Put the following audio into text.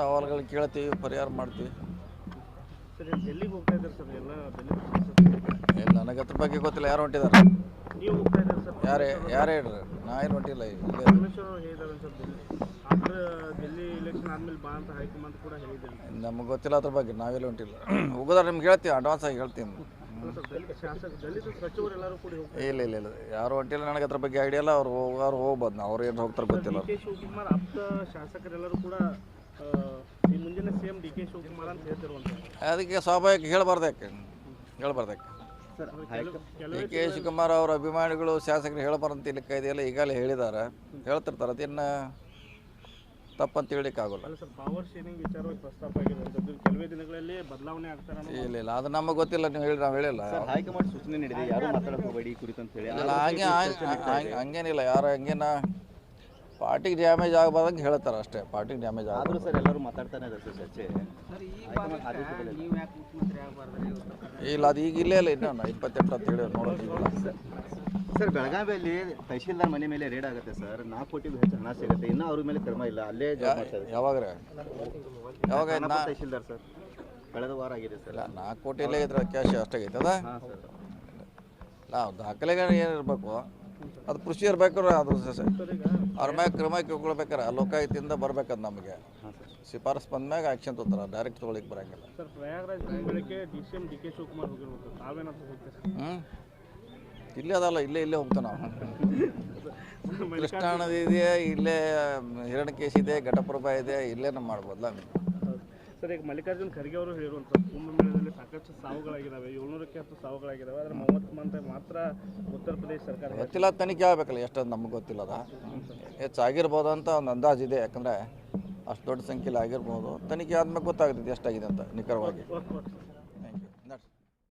ಅಹವಾಲುಗಳು ಕೇಳ್ತೀವಿ ಪರಿಹಾರ ಮಾಡ್ತೀವಿ. ಸರ್ ಹೋಗ್ತಾ ಇದ್ದಾರೆ ಸರ್ ಎಲ್ಲ ಇಲ್ಲಿ ನನಗೆ ಅದ್ರ ಬಗ್ಗೆ ಗೊತ್ತಿಲ್ಲ ಯಾರು ಹೊಂಟಿದ್ದಾರೆ? ನೀವು ಹೋಗ್ತಾ ಇದ್ದಾರೆ ಸರ್? ಯಾರೇ ಯಾರೇ ಹೇಳ್ರಿ ನಾ ಏನು ಹೊಂಟಿಲ್ಲ ನಮ್ಗೆ ಪರಮೇಶ್ವರ್ ಅವರು ಹೇಳಿದ್ದಾರೆ sir Delhi after Delhi election ಆದ್ಮೇಲೆ ಬಾ ಅಂತ ಹೈಕಮಾಂಡ್ ಕೂಡ ಹೇಳಿದ್ದಾರೆ. ನಮಗೆ ಗೊತ್ತಿಲ್ಲ ಅದ್ರ ಬಗ್ಗೆ ನಾವೆಲ್ಲ ಹೊಂಟಿಲ್ಲ. ಹೋಗೋದಾರೆ ನಿಮ್ಗೆ ಹೇಳ್ತೀವಿ ಅಡ್ವಾನ್ಸ್ ಆಗಿ ಹೇಳ್ತೀನಿ. ಅಲ್ಲ ಸರ್ ದಲಿತ ಶಾಸಕ ದಲಿತ ಸಚಿವರು ಎಲ್ಲರೂ ಕೂಡ ಹೋಗ್ತಾರೆ. ಇಲ್ಲ ಇಲ್ಲ ಇಲ್ಲ ಯಾರು ಹೊಂಟಿಲ್ಲ ನನಗೆ ಅದ್ರ ಬಗ್ಗೆ ಐಡಿಯಲ್ಲ ಇಲ್ಲ ಅವ್ರು ಹೋಗೋರು ಹೋಗ್ಬೋದು ನಾವು ಅವ್ರು ಏನು ಹೋಗ್ತಾರೆ ಗೊತ್ತಿಲ್ಲ. ಕೆ ಶಿವಕುಮಾರ್ ಆಪ್ತ ಶಾಸಕರೆಲ್ಲರೂ ಕೂಡ ಈ ಮುಂದಿನ C M D K Shivakumar ಅಂತ ಹೇಳ್ತಿರುವಂಥದ್ದು ಅದಕ್ಕೆ ಸ್ವಾಭಾವಿಕ ಹೇಳಬಾರ್ದು ಯಾಕೆ? ಹೇಳಬಾರ್ದು ಯಾಕೆ? ಡಿ ಕೆ ಶಿವಕುಮಾರ್ ಅವರ ಅಭಿಮಾನಿಗಳು ಶಾಸಕರು ಹೇಳಬಾರಂತ ಇಲ್ಲಿ ಇದೆಯಲ್ಲ ಈಗಾಗಲೇ ಹೇಳಿದ್ದಾರೆ. ಹೇಳ್ತಿರ್ತಾರೆ ಅದಿನ್ನ ತಪ್ಪಂತ ಆಗ್ತಾರೆ ಇಲ್ಲ ಇಲ್ಲ ಅದು ನಮಗೆ ಗೊತ್ತಿಲ್ಲ ನೀವು ಹೇಳಿ ನಾವು ಹೇಳಿಲ್ಲ. ಹೈಕಮಾಂಡ್ ಸೂಚನೆ ನೀಡಿದೆ ಯಾರು ಮಾತಾಡಬೇಡಿ ಹೋಗಬೇಡಿ ಕುರಿತು ಅಂತ ಹೇಳಿ. ಹಂಗೆ- ಹಂಗೇನಿಲ್ಲ ಯಾರು ಹಂಗೇನ ಪಾರ್ಟಿಗೆ ಡ್ಯಾಮೇಜ್ ಆಗಬಾರ್ದಂಗೆ ಹೇಳ್ತಾರೆ ಅಷ್ಟೇ ಪಾರ್ಟಿಗೆ ಡ್ಯಾಮೇಜ್ ಆದರೂ ಸರ್ ಎಲ್ಲರೂ ಮಾತಾಡ್ತಾನೆ ಇದ್ದಾರೆ ಸರ್ ಚರ್ಚೆ. ಇಲ್ಲ ಅದು ಈಗ ಇಲ್ಲೇ ಇಲ್ಲ ಇನ್ನೂ ಇಪ್ಪತ್ತೆಂಟು ಅಂತ ಹೇಳಿ ನೋಡೋದಿಲ್ಲ ಸರ್ ಬೆಳಗಾವಿಯಲ್ಲಿ ತಹಶೀಲ್ದಾರ್ ಮನೆ ಮೇಲೆ ರೇಡ್ ಆಗುತ್ತೆ ಸರ್. ನಾಲ್ಕು ಕೋಟಿ ಹೆಚ್ಚು ಹಣ ಸಿಗುತ್ತೆ. ಇನ್ನೂ ಅವ್ರ ಮೇಲೆ ಕ್ರಮ ಇಲ್ಲ ಅಲ್ಲೇ ಯಾವಾಗ ಯಾವಾಗ ತಹಶೀಲ್ದಾರ್ ಸರ್. ಕಳೆದ ವಾರ ಆಗಿದೆ ಸರ್. ಇಲ್ಲ ನಾಲ್ಕು ಇಲ್ಲೇ ಇದ್ರೆ ಕ್ಯಾಶ್ ಅಷ್ಟಾಗೈತೆ ಅದ ಹಾಂ ಸರ್. ಇಲ್ಲ ದಾಖಲೆಗಳು ಏನಿರಬೇಕು ಅದು ಕೃಷಿ ಇರ್ಬೇಕಾದ್ರೆ ಅದು ಅವ್ರ ಮ್ಯಾಗ ಕ್ರಮ ಕೈಗೊಳ್ಬೇಕಾರೆ ಲೋಕಾಯುತಿಯಿಂದ ಬರ್ಬೇಕದು ನಮಗೆ. ಶಿಫಾರಸ್ ಬಂದ್ಮ್ಯಾಗ ಆ್ಯಕ್ಷನ್ ತೊಗೊತಾರೆ ಡೈರೆಕ್ಟ್ ತೊಗೊಳಿಕ್ಕೆ ಬರಂಗಿಲ್ಲ. ಹ್ಞೂ ಇಲ್ಲೇ ಅದಲ್ಲ ಇಲ್ಲೇ ಇಲ್ಲೇ ಹೋಗ್ತಾವೆ ನಾವು. ಕೃಷ್ಣಾ ನದಿ ಇದೆ ಇಲ್ಲೇ ಹಿರಣ್ಯಕೇಶ್ ಇದೆ ಘಟಪ್ರಭಾ ಇದೆ ಇಲ್ಲೇ ನಮ್ಮ ಮಾಡ್ಬೋದಲ್ಲ. ಸರ್ ಈಗ ಮಲ್ಲಿಕಾರ್ಜುನ್ ಖರ್ಗೆ ಅವರು ಹೇಳಿರುವಂಥದ್ದು ಕುಂಭಮೇಳದಲ್ಲಿ ಸಾಕಷ್ಟು ಸಾವುಗಳಾಗಿದ್ದಾವೆ ಏಳ್ನೂರಕ್ಕೆ ಹತ್ತು ಸಾವುಗಳಾಗಿದ್ದಾವೆ ಆದರೆ ಮೂವತ್ತು ಮಂದಿ ಮಾತ್ರ ಉತ್ತರ ಪ್ರದೇಶ ಸರ್ಕಾರ ಗೊತ್ತಿಲ್ಲ ತನಿಖೆ ಆಗ್ಬೇಕಲ್ಲ ಎಷ್ಟು ನಮ್ಗೆ ಗೊತ್ತಿಲ್ಲ ಅದ ಹೆಚ್ಚಾಗಿರ್ಬೋದು ಅಂತ ಒಂದು ಅಂದಾಜು ಇದೆ ಯಾಕಂದರೆ ಅಷ್ಟು ದೊಡ್ಡ ಸಂಖ್ಯೆಯಲ್ಲಿ ಆಗಿರ್ಬೋದು ತನಿಖೆ ಆದ್ಮೇಲೆ ಗೊತ್ತಾಗುತ್ತೆ ಎಷ್ಟಾಗಿದೆ ಅಂತ ನಿಖರವಾಗಿ.